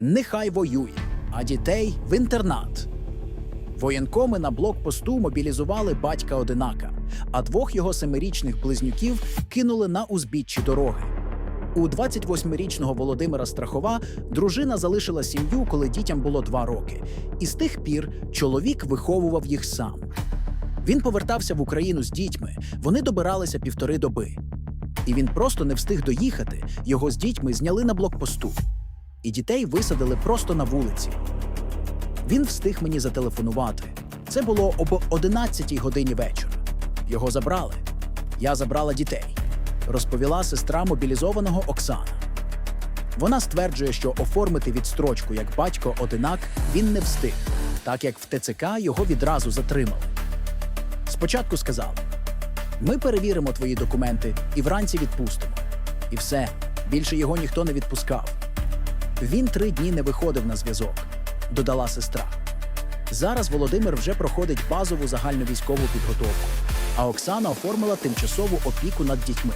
нехай воює, а дітей в інтернат. Воєнкоми на блокпосту мобілізували батька одинака, а двох його семирічних близнюків кинули на узбіччі дороги. У 28-річного Володимира Страхова дружина залишила сім'ю, коли дітям було два роки, і з тих пір чоловік виховував їх сам. Він повертався в Україну з дітьми, вони добиралися півтори доби. І він просто не встиг доїхати. Його з дітьми зняли на блокпосту. І дітей висадили просто на вулиці. Він встиг мені зателефонувати. Це було об 11 годині вечора. Його забрали. Я забрала дітей, розповіла сестра мобілізованого Оксана. Вона стверджує, що оформити відстрочку як батько одинак він не встиг, так як в ТЦК його відразу затримали. Спочатку сказали: ми перевіримо твої документи і вранці відпустимо. І все, більше його ніхто не відпускав. Він три дні не виходив на зв'язок, додала сестра. Зараз Володимир вже проходить базову загальновійськову підготовку, а Оксана оформила тимчасову опіку над дітьми.